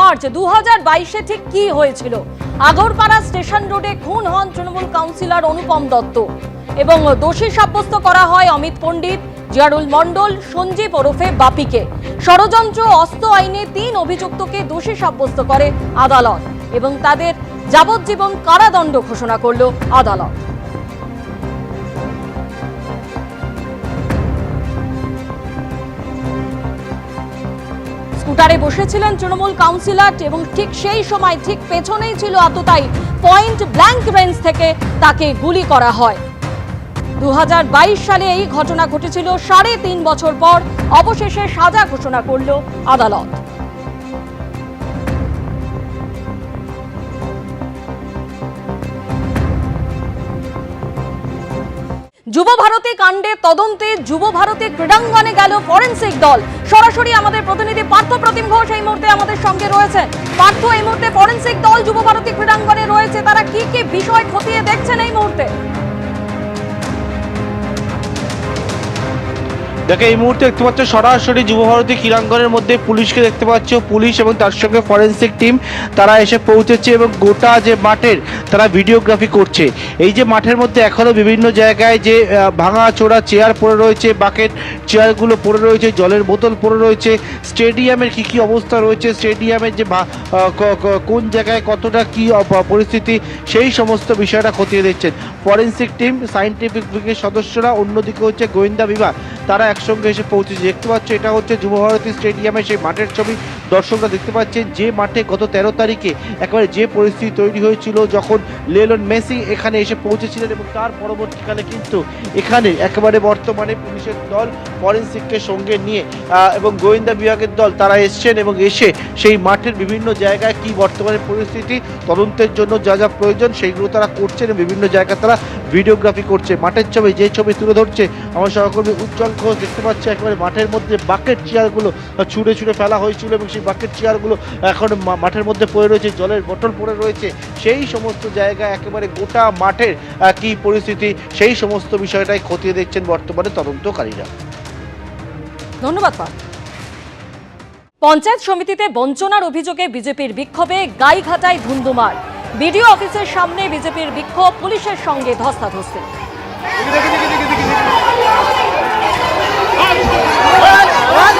March দু হাজার বাইশে ঠিক কি হয়েছিল? আগরপাড়া স্টেশন রোডে খুন হন তৃণমূল কাউন্সিলর অনুপম দত্ত এবং দোষী সাব্যস্ত করা হয় অমিত পণ্ডিত, জিয়ারুল মণ্ডল, সঞ্জীব ওরফে বাপিকে। ষড়যন্ত্র অস্ত্র আইনে তিন অভিযুক্তকে দোষী সাব্যস্ত করে আদালত এবং তাদের যাবজ্জীবন কারাদণ্ড ঘোষণা করল আদালত। স্কুটারে বসেছিলেন তৃণমূল কাউন্সিলর এবং ঠিক সেই সময় ঠিক পেছনেই ছিল আততাই পয়েন্ট ব্ল্যাঙ্ক রেঞ্জ থেকে তাকে গুলি করা হয়। দু হাজার বাইশ সালে এই ঘটনা ঘটেছিল সাড়ে তিন বছর পর। অবশেষে সাজা ঘোষণা করল আদালত। যুব ভারতী কাণ্ডে তদন্তে যুব ভারতী ক্রীড়াঙ্গনে গেল ফরেন্সিক দল। সরাসরি আমাদের প্রতিনিধি পার্থ প্রতিম ঘোষ এই মুহূর্তে আমাদের সঙ্গে রয়েছে। পার্থ, এই মুহূর্তে ফরেন্সিক দল যুব ভারতী ক্রীড়াঙ্গনে রয়েছে। তারা কি কি বিষয় খতিয়ে দেখছেন এই মুহূর্তে? দেখো এই মুহূর্তে দেখতে পাচ্ছ সরাসরি যুবভারতী ক্রীড়াঙ্গনের মধ্যে পুলিশকে দেখতে পাচ্ছ পুলিশ এবং তার সঙ্গে ফরেন্সিক টিম তারা এসে পৌঁছেছে এবং গোটা যে মাঠের তারা ভিডিওগ্রাফি করছে। এই যে মাঠের মধ্যে এখনও বিভিন্ন জায়গায় যে ভাঙা চোরা চেয়ার পড়ে রয়েছে, বাকেট চেয়ারগুলো পড়ে রয়েছে, জলের বোতল পড়ে রয়েছে, স্টেডিয়ামের কি কি অবস্থা রয়েছে, স্টেডিয়ামের যে কোন জায়গায় কতটা কি পরিস্থিতি, সেই সমস্ত বিষয়টা খতিয়ে দিচ্ছেন ফরেন্সিক টিম, সাইন্টিফিক বিভাগের সদস্যরা, অন্যদিকে হচ্ছে গোয়েন্দা বিভাগ। তারা একসঙ্গে এসে পৌঁছেছে। দেখতে পাচ্ছ, এটা হচ্ছে যুবভারতী স্টেডিয়ামে সেই মাঠের ছবি। দর্শকরা দেখতে পাচ্ছেন যে মাঠে গত তেরো তারিখে একেবারে যে পরিস্থিতি তৈরি হয়েছিল, যখন লেলন মেসি এখানে এসে পৌঁছেছিলেন এবং তার পরবর্তীকালে কিন্তু এখানে একেবারে বর্তমানে পুলিশের দল, ফরেন্সিককে সঙ্গে নিয়ে এবং গোয়েন্দা বিভাগের দল, তারা এসছেন এবং এসে সেই মাঠের বিভিন্ন জায়গায় কি বর্তমানে পরিস্থিতি, তদন্তের জন্য যা যা প্রয়োজন, সেইগুলো তারা করছেন বিভিন্ন জায়গায় তারা ভিডিওগ্রাফি করছে। মাঠের ছবি, যে ছবি তুলে ধরছে, আমার সহকর্মী উজ্জ্বল ঘোষ দেখতে পাচ্ছি একেবারে মাঠের মধ্যে বাকেট চেয়ারগুলো ছুঁড়ে ছুঁড়ে ফেলা হয়েছিল এবং সেই বাকেট চেয়ারগুলো এখন মা- মাঠের মধ্যে পড়ে রয়েছে জলের বোতল পড়ে রয়েছে। সেই সমস্ত জায়গায় একেবারে গোটা মাঠের কি পরিস্থিতি সেই সমস্ত বিষয়টাই খতিয়ে দেখছেন বর্তমানে তদন্তকারীরা। ধন্যবাদ পঞ্চায়েত সমিতিতে বঞ্চনার অভিযোগে বিজেপির বিক্ষোভে গাইঘাটায় ধুন্ধুমার বিডিও অফিসের সামনে বিজেপির বিক্ষোভ পুলিশের সঙ্গে ধস্তাধস্তি। ¡Vamos!